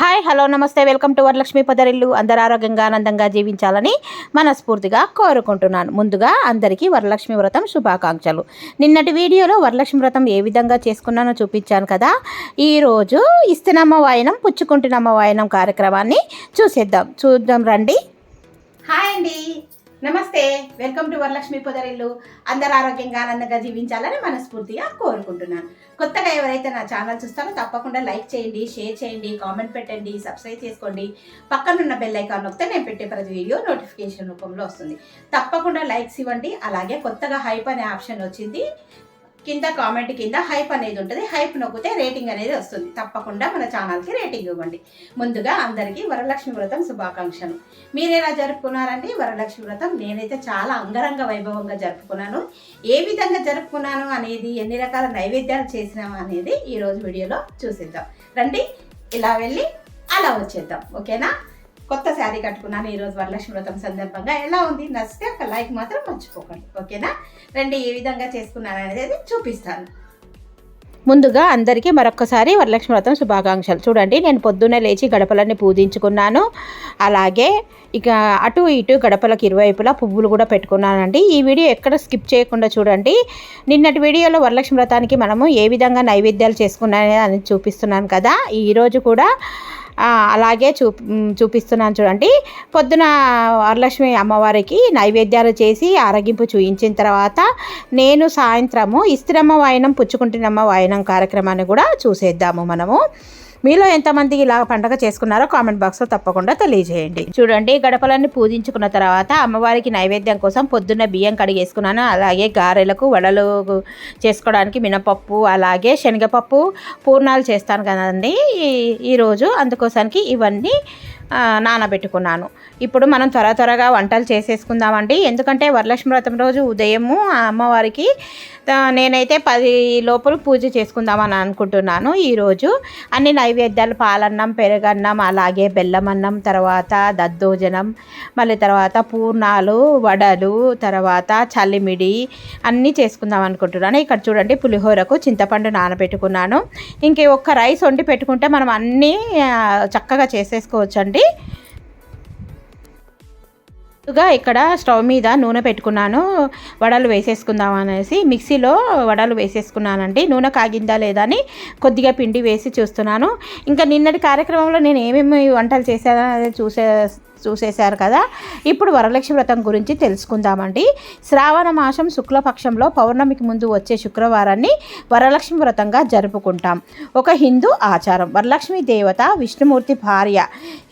Hi hello నమస్తే. Welcome to Varalakshmi పదరిల్లు. అందరు ఆరోగ్యంగా ఆనందంగా జీవించాలని మనస్ఫూర్తిగా కోరుకుంటున్నాను. ముందుగా అందరికీ వరలక్ష్మి వ్రతం శుభాకాంక్షలు. నిన్నటి వీడియోలో వరలక్ష్మి వ్రతం ఏ విధంగా చేసుకున్నానో చూపించాను కదా. ఈరోజు ఇస్తినమ్మ వాయనం పుచ్చుకుంటున్నమ్మ వాయనం కార్యక్రమాన్ని చూసేద్దాం. చూద్దాం రండి. హాయ్ అండి. నమస్తే. వెల్కమ్ టు వరలక్ష్మి పొదరిల్లు. అందరు ఆరోగ్యంగా ఆనందంగా జీవించాలని మనస్ఫూర్తిగా కోరుకుంటున్నాను. కొత్తగా ఎవరైతే నా ఛానల్ చూస్తారో తప్పకుండా లైక్ చేయండి షేర్ చేయండి కామెంట్ పెట్టండి సబ్స్క్రైబ్ చేసుకోండి. పక్కనున్న బెల్ ఐకాన్ నొక్కితే నేను పెట్టే ప్రతి వీడియో నోటిఫికేషన్ రూపంలో వస్తుంది. తప్పకుండా లైక్స్ ఇవ్వండి. అలాగే కొత్తగా హైప్ అనే ఆప్షన్ వచ్చింది. కింద కామెంట్ కింద హైప్ అనేది ఉంటుంది. హైప్ నొక్కితే రేటింగ్ అనేది వస్తుంది. తప్పకుండా మన ఛానల్కి రేటింగ్ ఇవ్వండి. ముందుగా అందరికీ వరలక్ష్మి వ్రతం శుభాకాంక్షలు. మీరు ఎలా జరుపుకున్నారండి? వరలక్ష్మి వ్రతం నేనైతే చాలా అంగరంగ వైభవంగా జరుపుకున్నాను. ఏ విధంగా జరుపుకున్నాను అనేది ఎన్ని రకాల నైవేద్యాలు చేసినాము అనేది ఈరోజు వీడియోలో చూసిద్దాం. రండి ఇలా వెళ్ళి అలా వచ్చేద్దాం. ఓకేనా? కొత్త శారీ కట్టుకున్నాను ఈరోజు వరలక్ష్మి వ్రతం సందర్భంగా. ఎలా ఉంది? నచ్చితే ఒక లైక్ మాత్రం మర్చిపోకండి. ఓకేనా? రండి ఏ విధంగా చేసుకున్నాను అనేది చూపిస్తాను. ముందుగా అందరికీ మరొకసారి వరలక్ష్మి వ్రతం శుభాకాంక్షలు. చూడండి నేను పొద్దున్నే లేచి గడపలన్నీ పూజించుకున్నాను. అలాగే ఇక అటు ఇటు గడపలకు ఇరువైపులా పువ్వులు కూడా పెట్టుకున్నానండి. ఈ వీడియో ఎక్కడ స్కిప్ చేయకుండా చూడండి. నిన్నటి వీడియోలో వరలక్ష్మి వ్రతానికి మనము ఏ విధంగా నైవేద్యాలు చేసుకున్నాయని అని చూపిస్తున్నాను కదా. ఈరోజు కూడా అలాగే చూ చూపిస్తున్నాను చూడండి. పొద్దున వరలక్ష్మి అమ్మవారికి నైవేద్యాలు చేసి ఆరగింపు చూయించిన తర్వాత నేను సాయంత్రము ఇస్త్రమ్మ వాయనం పుచ్చుకుంటున్నమ్మ వాయనం కార్యక్రమాన్ని కూడా చూసేద్దాము మనము. మీలో ఎంతమంది ఇలా పండగ చేసుకున్నారో కామెంట్ బాక్స్లో తప్పకుండా తెలియజేయండి. చూడండి గడపలన్నీ పూజించుకున్న తర్వాత అమ్మవారికి నైవేద్యం కోసం పొద్దున్న బియ్యం కడిగేసుకున్నాను. అలాగే గారెలకు వడలు చేసుకోవడానికి మినపప్పు అలాగే శనగపప్పు పూర్ణాలు చేస్తాను కదండి. ఈ- ఈరోజు అందుకోసానికి ఇవన్నీ నానబెట్టుకున్నాను. ఇప్పుడు మనం త్వర త్వరగా వంటలు చేసేసుకుందామండి. ఎందుకంటే వరలక్ష్మి వ్రతం రోజు ఉదయము ఆ అమ్మవారికి నేనైతే పది లోపల పూజ చేసుకుందామని అనుకుంటున్నాను ఈరోజు. అన్ని నైవేద్యాలు పాలన్నం పెరుగన్నం అలాగే బెల్లం అన్నం తర్వాత దద్దోజనం మళ్ళీ తర్వాత పూర్ణాలు వడలు తర్వాత చల్లిమిడి అన్నీ చేసుకుందాం అనుకుంటున్నాను. ఇక్కడ చూడండి పులిహోరకు చింతపండు నానబెట్టుకున్నాను. ఇంకే ఒక్క రైస్ వండి పెట్టుకుంటే మనం అన్నీ చక్కగా చేసేసుకోవచ్చండి. ముందుగా ఇక్కడ స్టవ్ మీద నూనె పెట్టుకున్నాను. వడలు వేసేసుకుందాం అనేసి మిక్సీలో వడలు వేసేసుకున్నానండి. నూనె కాగిందా లేదా అని కొద్దిగా పిండి వేసి చూస్తున్నాను. ఇంకా నిన్నటి కార్యక్రమంలో నేను ఏమేమి వంటలు చేశానో అనేది చూసే చూసేశారు కదా. ఇప్పుడు వరలక్ష్మి వ్రతం గురించి తెలుసుకుందామండి. శ్రావణ మాసం శుక్లపక్షంలో పౌర్ణమికి ముందు వచ్చే శుక్రవారాన్ని వరలక్ష్మి వ్రతంగా జరుపుకుంటాం. ఒక హిందూ ఆచారం. వరలక్ష్మి దేవత విష్ణుమూర్తి భార్య.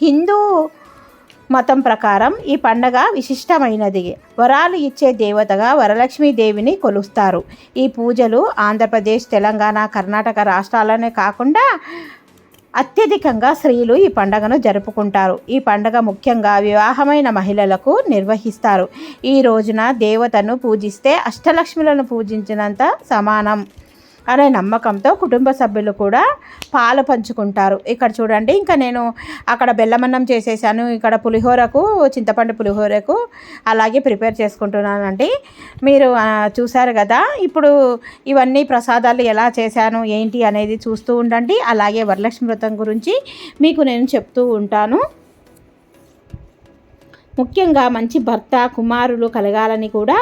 హిందూ మతం ప్రకారం ఈ పండగ విశిష్టమైనది. వరాలు ఇచ్చే దేవతగా వరలక్ష్మీదేవిని కొలుస్తారు. ఈ పూజలు ఆంధ్రప్రదేశ్ తెలంగాణ కర్ణాటక రాష్ట్రాలనే కాకుండా అత్యధికంగా స్త్రీలు ఈ పండగను జరుపుకుంటారు. ఈ పండగ ముఖ్యంగా వివాహమైన మహిళలకు నిర్వహిస్తారు. ఈ రోజున దేవతను పూజిస్తే అష్టలక్ష్ములను పూజించినంత సమానం. అనే నమ్మకంతో కుటుంబ సభ్యులు కూడా పాలు పంచుకుంటారు. ఇక్కడ చూడండి ఇంకా నేను అక్కడ బెల్లమన్నం చేసేసాను. ఇక్కడ పులిహోరకు చింతపండు పులిహోరకు అలాగే ప్రిపేర్ చేసుకుంటున్నానండి. మీరు చూశారు కదా ఇప్పుడు ఇవన్నీ ప్రసాదాలు ఎలా చేశాను ఏంటి అనేది చూస్తూ ఉండండి. అలాగే వరలక్ష్మి వ్రతం గురించి మీకు నేను చెప్తూ ఉంటాను. ముఖ్యంగా మంచి భర్త కుమారులు కలగాలని కూడా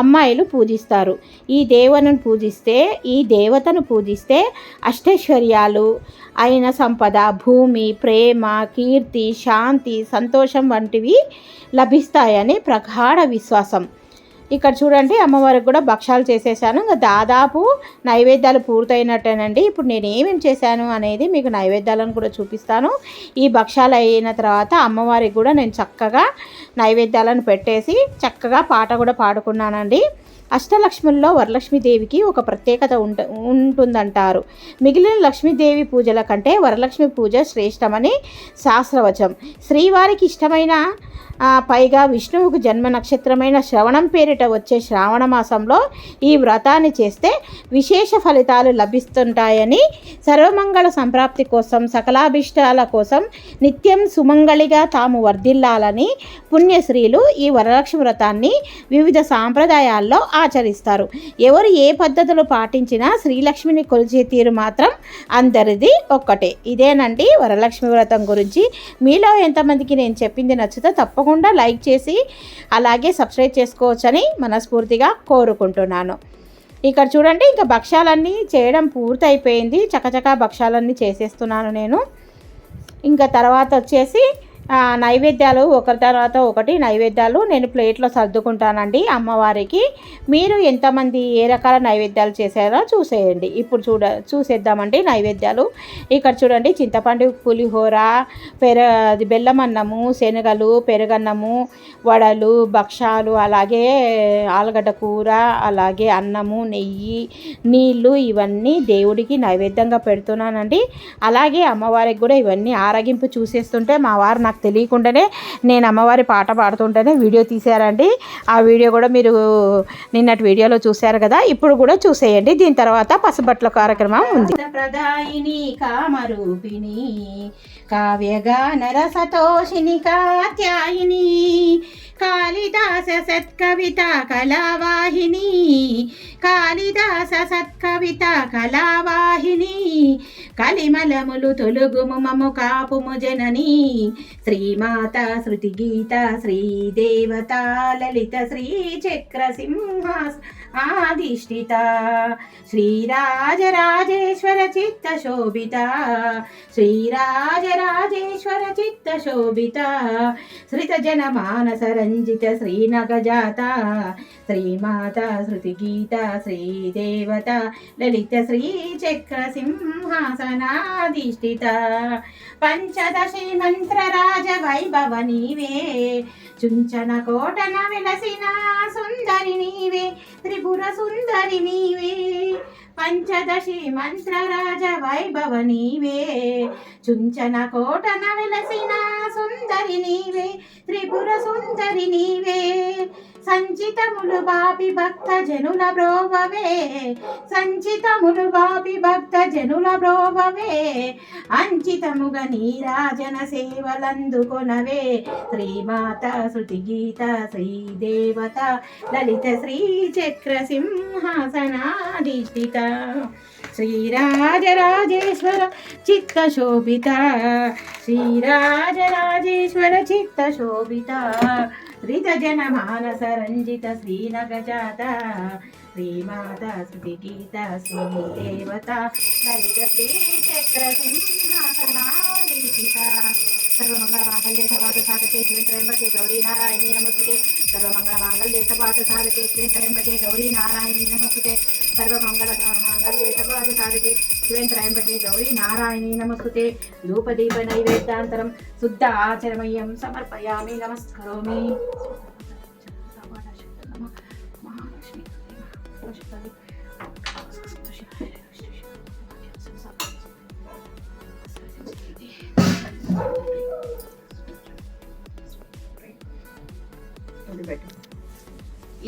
అమ్మాయిలు పూజిస్తారు. ఈ దేవతను పూజిస్తే ఈ దేవతను పూజిస్తే అష్టైశ్వర్యాలు అయిన సంపద భూమి ప్రేమ కీర్తి శాంతి సంతోషం వంటివి లభిస్తాయని ప్రగాఢ విశ్వాసం. ఇక్కడ చూడండి అమ్మవారికి కూడా భక్షాలు చేసేసాను. ఇంకా దాదాపు నైవేద్యాలు పూర్తయినట్టేనండి. ఇప్పుడు నేను ఏమేమి చేశాను అనేది మీకు నైవేద్యాలను కూడా చూపిస్తాను. ఈ భక్షాలు అయిన తర్వాత అమ్మవారికి కూడా నేను చక్కగా నైవేద్యాలను పెట్టేసి చక్కగా పాట కూడా పాడుకున్నానండి. అష్టలక్ష్ముల్లో వరలక్ష్మీదేవికి ఒక ప్రత్యేకత ఉంట ఉంటుందంటారు. మిగిలిన లక్ష్మీదేవి పూజల కంటే వరలక్ష్మి పూజ శ్రేష్టమని శాస్త్రవచం. శ్రీవారికి ఇష్టమైన పైగా విష్ణువుకు జన్మ నక్షత్రమైన శ్రవణం పేరిట వచ్చే శ్రావణ మాసంలో ఈ వ్రతాన్ని చేస్తే విశేష ఫలితాలు లభిస్తుంటాయని సర్వమంగళ సంప్రాప్తి కోసం సకలాభిష్టాల కోసం నిత్యం సుమంగళిగా తాము వర్ధిల్లాలని పుణ్యశ్రీలు ఈ వరలక్ష్మి వ్రతాన్ని వివిధ సాంప్రదాయాల్లో ఆచరిస్తారు. ఎవరు ఏ పద్ధతులు పాటించినా శ్రీలక్ష్మిని కొలిచే తీరు మాత్రం అందరిది ఒక్కటే. ఇదేనండి వరలక్ష్మి వ్రతం గురించి. మీలో ఎంతమందికి నేను చెప్పింది నచ్చితే తప్పకుండా లైక్ చేసి అలాగే సబ్స్క్రైబ్ చేసుకోవచ్చని మనస్ఫూర్తిగా కోరుకుంటున్నాను. ఇక్కడ చూడండి ఇంకా భక్ష్యాలన్నీ చేయడం పూర్తయిపోయింది. చకచకా భక్ష్యాలన్నీ చేసేస్తున్నాను నేను. ఇంకా తర్వాత వచ్చేసి నైవేద్యాలు ఒకరి తర్వాత ఒకటి నైవేద్యాలు నేను ప్లేట్లో సర్దుకుంటానండి అమ్మవారికి. మీరు ఎంతమంది ఏ రకాల నైవేద్యాలు చేశారో చూసేయండి. ఇప్పుడు చూడ చూసేద్దామండి నైవేద్యాలు. ఇక్కడ చూడండి చింతపండు పులిహోర పెర అది బెల్లం అన్నము శనగలు పెరుగన్నము వడలు భక్షాలు అలాగే ఆలుగడ్డ కూర అలాగే అన్నము నెయ్యి నీళ్ళు ఇవన్నీ దేవుడికి నైవేద్యంగా పెడుతున్నానండి. అలాగే అమ్మవారికి కూడా ఇవన్నీ ఆరగింపు చూసేస్తుంటే మా వారు నాకు తెలియకుండానే నేను అమ్మవారి పాట పాడుతుంటేనే వీడియో తీశారండి. ఆ వీడియో కూడా మీరు నిన్నటి వీడియోలో చూశారు కదా ఇప్పుడు కూడా చూసేయండి. దీని తర్వాత పసుబట్ల కార్యక్రమం ఉంది. ప్రదాయిని కామరూపిణి కావ్యగాన రసతోషిని కాత్యాయిని కాళిదాస సత్కవిత కళావాహిని కాళిదాస సత్కవిత కళావాహిని కలిమలములు తొలుగుము మము కాపుము జనని శ్రీమాత శృతి గీత శ్రీదేవత లలిత శ్రీ చక్ర సింహాస్ ఆదిష్టిత. శ్రీరాజరాజేశ్వర చిత్త శోభిత శ్రీరాజరాజేశ్వర చిత్త శోభిత శ్రిత జన మానస రంజిత శ్రీనగజాత. శ్రీమాత శృతి గీత శ్రీదేవత. లలిత శ్రీ చక్ర సింహాసనాధిష్ఠిత పంచదశి మంత్రరాజ వైభవ నీవే. చుంచన కోటన విలసిన సుందరి నీవే. త్రిపుర సుందరి నీవే పంచదశి మంత్రరాజ వైభవ నీవే. చుంచన కోటన వెలసిన సుందరి నీవే. త్రిపుర సుందరి నీవే. సంచితములు బాపి భక్త జనుల బ్రోవవే. సంచితములు బాపి భక్త జనుల బ్రోవవే. అంచితముగ నీరాజన సేవలందుకొనవే శ్రీమాత శృతి గీత శ్రీదేవత లలిత శ్రీ చక్ర సింహాసనాధిష్ఠిత శ్రీరాజరాజేశ్వర చిత్త శోభిత శ్రీరాజరాజేశ్వర చిత్త శోభిత శ్రీత జన మానస రంజిత శ్రీనగజాత శ్రీమాత శృతి గీత శ్రీదేవత లలిత శ్రీ సర్వమంగళ మాంగళ్య సభాత సాధకే శ్రీ త్రయంబకే గౌరీ నారాయణీ నమస్తే సర్వమంగళ మాంగళ్య సభాత సాధకే శ్రీ త్రయంబకే గౌరీ నారాయణీ నమస్తుతే. సర్వమంగళ మాంగళ్య సభాత సాధకే త్రయంబకే గౌరీ నారాయణీ నమస్తే ధూపదీప నైవేద్యాంతరం శుద్ధ ఆచరమయ్యం సమర్పయామి. నమస్కరోమి.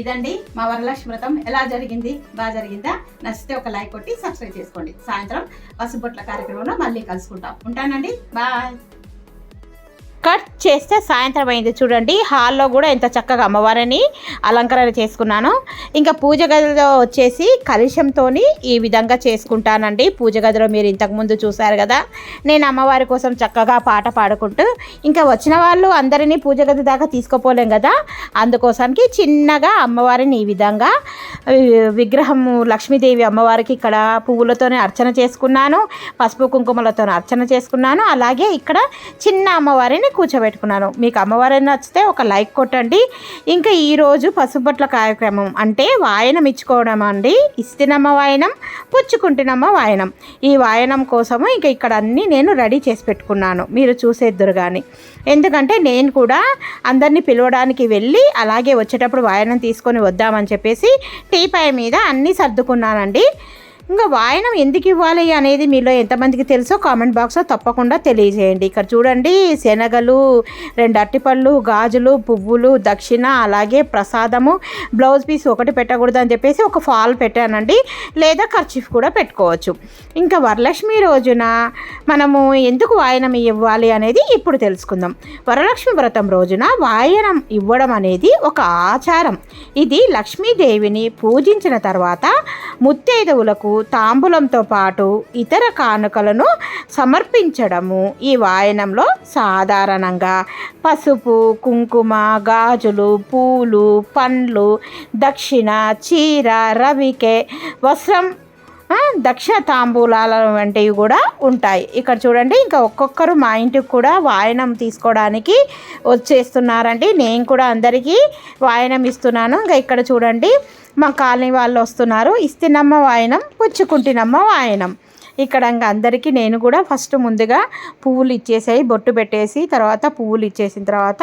ఇదండి మా వరలక్ష్మి వ్రతం. ఎలా జరిగింది? బాగా జరిగిందా? నచ్చితే ఒక లైక్ కొట్టి సబ్స్క్రైబ్ చేసుకోండి. సాయంత్రం పసుపొట్ల కార్యక్రమంలో మళ్ళీ కలుసుకుంటాం. ఉంటానండి. బాయ్. కట్ చేస్తే సాయంత్రం అయింది. చూడండి హాల్లో కూడా ఎంత చక్కగా అమ్మవారిని అలంకరణ చేసుకున్నాను. ఇంకా పూజ గదిలో వచ్చేసి కలుషంతో ఈ విధంగా చేసుకుంటానండి. పూజ గదిలో మీరు ఇంతకుముందు చూశారు కదా నేను అమ్మవారి కోసం చక్కగా పాట పాడుకుంటూ ఇంకా వచ్చిన వాళ్ళు అందరినీ పూజ గది దాకా తీసుకుపోలేం కదా అందుకోసానికి చిన్నగా అమ్మవారిని ఈ విధంగా విగ్రహము లక్ష్మీదేవి అమ్మవారికి ఇక్కడ పువ్వులతోనే అర్చన చేసుకున్నాను పసుపు కుంకుమలతో అర్చన చేసుకున్నాను. అలాగే ఇక్కడ చిన్న అమ్మవారిని కూర్చోబెట్టుకున్నాను. మీకు అమ్మవారిని నచ్చితే ఒక లైక్ కొట్టండి. ఇంకా ఈరోజు పసుపట్ల కార్యక్రమం అంటే వాయనం ఇచ్చుకోవడం అండి? ఇస్తినమ్మ వాయనం పుచ్చుకుంటున్నమ్మ వాయనం. ఈ వాయనం కోసము ఇంకా ఇక్కడ అన్నీ నేను రెడీ చేసి పెట్టుకున్నాను. మీరు చూసేద్దురు కానీ ఎందుకంటే నేను కూడా అందరినీ పిలవడానికి వెళ్ళి అలాగే వచ్చేటప్పుడు వాయనం తీసుకొని వద్దామని చెప్పేసి టీపాయ్ మీద అన్నీ సర్దుకున్నానండి. ఇంకా వాయనం ఎందుకు ఇవ్వాలి అనేది మీలో ఎంతమందికి తెలుసో కామెంట్ బాక్స్లో తప్పకుండా తెలియజేయండి. ఇక్కడ చూడండి శనగలు రెండు అట్టిపళ్ళు గాజులు పువ్వులు దక్షిణ అలాగే ప్రసాదము బ్లౌజ్ పీస్ ఒకటి పెట్టకూడదు అని చెప్పేసి ఒక ఫాల్ పెట్టానండి. లేదా ఖర్చీఫ్ కూడా పెట్టుకోవచ్చు. ఇంకా వరలక్ష్మి రోజున మనము ఎందుకు వాయనం ఇవ్వాలి అనేది ఇప్పుడు తెలుసుకుందాం. వరలక్ష్మి వ్రతం రోజున వాయనం ఇవ్వడం అనేది ఒక ఆచారం. ఇది లక్ష్మీదేవిని పూజించిన తర్వాత ముత్తైదవులకు తాంబూలంతో పాటు ఇతర కానుకలను సమర్పించడము ఈ వాయనంలో సాధారణంగా పసుపు కుంకుమ గాజులు పూలు పండ్లు దక్షిణ చీర రవికే వస్త్రం దక్ష తాంబూలాల వంటివి కూడా ఉంటాయి. ఇక్కడ చూడండి ఇంకా ఒక్కొక్కరు మా ఇంటికి కూడా వాయనం తీసుకోవడానికి వచ్చేస్తున్నారండి. నేను కూడా అందరికీ వాయనం ఇస్తున్నాను. ఇంకా ఇక్కడ చూడండి మా కాలనీ వాళ్ళు వస్తున్నారు. ఇస్తినమ్మ వాయనం పుచ్చుకుంటినమ్మ వాయనం. ఇక్కడ ఇంకా అందరికీ నేను కూడా ఫస్ట్ ముందుగా పువ్వులు ఇచ్చేసాయి బొట్టు పెట్టేసి తర్వాత పువ్వులు ఇచ్చేసిన తర్వాత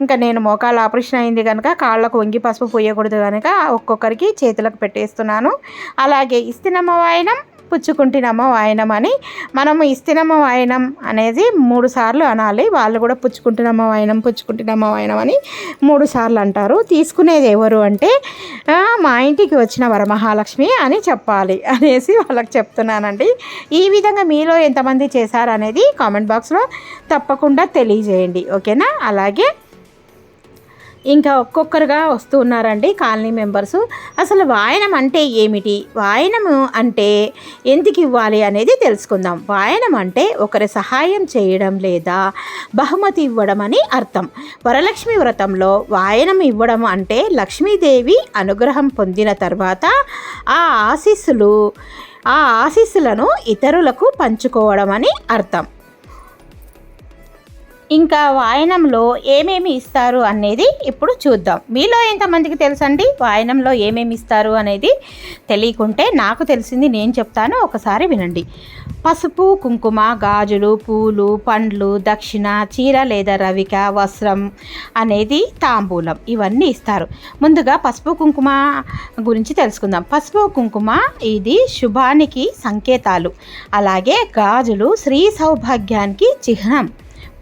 ఇంకా నేను మోకాలు ఆపరేషన్ అయింది కనుక కాళ్ళకు వంగి పసుపు పోయకూడదు కనుక ఒక్కొక్కరికి చేతులకు పెట్టేస్తున్నాను. అలాగే ఇస్తినమ్మ వాయనం. పుచ్చుకుంటున్నామో వాయనం అని? మనము ఇస్తినమ్మ వాయనం అనేది మూడు సార్లు అనాలి. వాళ్ళు కూడా పుచ్చుకుంటున్నామో వాయనం పుచ్చుకుంటున్నామో వాయనం అని మూడు సార్లు అంటారు. తీసుకునేది ఎవరు అంటే మా ఇంటికి వచ్చిన వరమహాలక్ష్మి అని చెప్పాలి అనేసి వాళ్ళకి చెప్తున్నానండి. ఈ విధంగా మీలో ఎంతమంది చేశారనేది కామెంట్ బాక్స్లో తప్పకుండా తెలియజేయండి. ఓకేనా? అలాగే ఇంకా ఒక్కొక్కరుగా వస్తూ ఉన్నారండి కాలనీ మెంబర్స్. అసలు వాయనం అంటే ఏమిటి? వాయనము అంటే ఎందుకు ఇవ్వాలి అనేది తెలుసుకుందాం. వాయనం అంటే ఒకరి సహాయం చేయడం లేదా బహుమతి ఇవ్వడం అని అర్థం. వరలక్ష్మి వ్రతంలో వాయనం ఇవ్వడం అంటే లక్ష్మీదేవి అనుగ్రహం పొందిన తర్వాత ఆ ఆశీస్సులు ఆ ఆశీస్సులను ఇతరులకు పంచుకోవడం అని అర్థం. ఇంకా వాయనంలో ఏమేమి ఇస్తారు అనేది ఇప్పుడు చూద్దాం. మీలో ఎంతమందికి తెలుసండి? వాయనంలో ఏమేమి ఇస్తారు అనేది తెలియకుంటే నాకు తెలిసింది నేను చెప్తాను ఒకసారి వినండి. పసుపు కుంకుమ గాజులు పూలు పండ్లు దక్షిణ చీర లేదా రవిక వస్త్రం అనేది తాంబూలం. ఇవన్నీ ఇస్తారు. ముందుగా పసుపు కుంకుమ గురించి తెలుసుకుందాం. పసుపు కుంకుమ ఇది శుభానికి సంకేతాలు. అలాగే గాజులు శ్రీ సౌభాగ్యానికి చిహ్నం.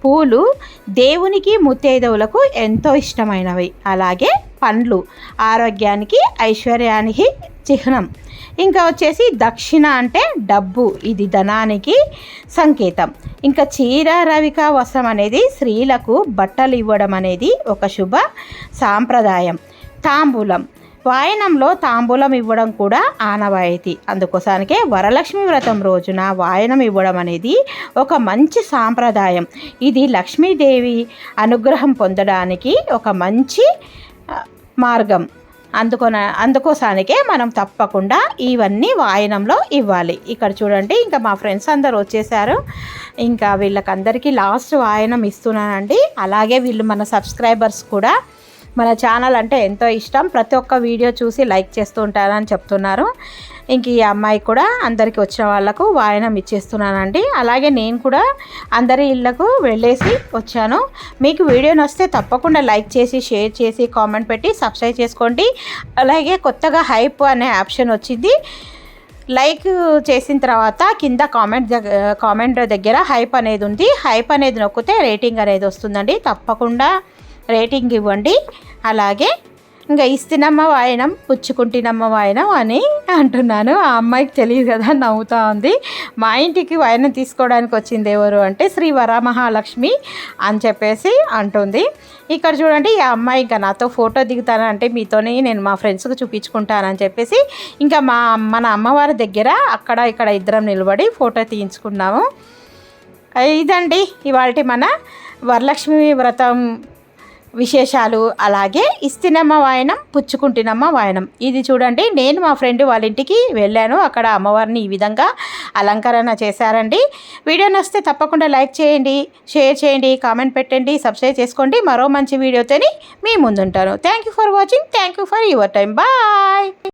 పూలు దేవునికి ముత్తైదవులకు ఎంతో ఇష్టమైనవి. అలాగే పండ్లు ఆరోగ్యానికి ఐశ్వర్యానికి చిహ్నం. ఇంకా వచ్చేసి దక్షిణ అంటే డబ్బు ఇది ధనానికి సంకేతం. ఇంకా చీర రవిక వస్త్రం అనేది స్త్రీలకు బట్టలు ఇవ్వడం అనేది ఒక శుభ సాంప్రదాయం. తాంబూలం వాయనంలో తాంబూలం ఇవ్వడం కూడా ఆనవాయితీ. అందుకోసానికే వరలక్ష్మి వ్రతం రోజున వాయనం ఇవ్వడం అనేది ఒక మంచి సాంప్రదాయం. ఇది లక్ష్మీదేవి అనుగ్రహం పొందడానికి ఒక మంచి మార్గం. అందుకొన అందుకోసానికే మనం తప్పకుండా ఇవన్నీ వాయనంలో ఇవ్వాలి. ఇక్కడ చూడండి ఇంకా మా ఫ్రెండ్స్ అందరు వచ్చేసారు. ఇంకా వీళ్ళకందరికీ లాస్ట్ వాయనం ఇస్తున్నానండి. అలాగే వీళ్ళు మన సబ్స్క్రైబర్స్ కూడా మన ఛానల్ అంటే ఎంతో ఇష్టం. ప్రతి ఒక్క వీడియో చూసి లైక్ చేస్తూ ఉంటారని చెప్తున్నారు. ఇంక ఈ అమ్మాయి కూడా అందరికి వచ్చిన వాళ్ళకు వాయనం ఇచ్చేస్తున్నానండి. అలాగే నేను కూడా అందరి ఇళ్ళకు వెళ్ళేసి వచ్చాను. మీకు వీడియో నచ్చితే తప్పకుండా లైక్ చేసి షేర్ చేసి కామెంట్ పెట్టి సబ్స్క్రైబ్ చేసుకోండి. అలాగే కొత్తగా హైప్ అనే ఆప్షన్ వచ్చింది. లైక్ చేసిన తర్వాత కింద కామెంట్ కామెంట్ దగ్గర హైప్ అనేది ఉంది. హైప్ అనేది నొక్కితే రేటింగ్ అనేది వస్తుందండి. తప్పకుండా రేటింగ్ ఇవ్వండి. అలాగే ఇంకా ఇస్తినమ్మ వాయనం? పుచ్చుకుంటినమ్మ వాయనం అని అంటున్నాను. ఆ అమ్మాయికి తెలియదు కదా నవ్వుతూ ఉంది. మా ఇంటికి వాయనం తీసుకోవడానికి వచ్చింది ఎవరు అంటే శ్రీ వరమహాలక్ష్మి అని చెప్పేసి అంటుంది. ఇక్కడ చూడండి ఈ అమ్మాయి ఇంకా నాతో ఫోటో దిగుతానంటే మీతోనే నేను మా ఫ్రెండ్స్కి చూపించుకుంటానని చెప్పేసి ఇంకా మా మన అమ్మవారి దగ్గర అక్కడ ఇక్కడ ఇద్దరం నిలబడి ఫోటో తీయించుకున్నాము. ఇదండి ఇవాళ మన వరలక్ష్మి వ్రతం. విశేషాలు అలాగే ఇస్తినమ్మ వాయనం పుచ్చుకుంటినమ్మ వాయనం. ఇది చూడండి నేను మా ఫ్రెండ్ వాళ్ళ ఇంటికి వెళ్ళాను. అక్కడ అమ్మవారిని ఈ విధంగా అలంకరణ చేశారండి. వీడియో నచ్చితే తప్పకుండా లైక్ చేయండి షేర్ చేయండి కామెంట్ పెట్టండి సబ్స్క్రైబ్ చేసుకోండి. మరో మంచి వీడియోతోని మీ ముందుంటాను. Thank you for watching thank you for your time bye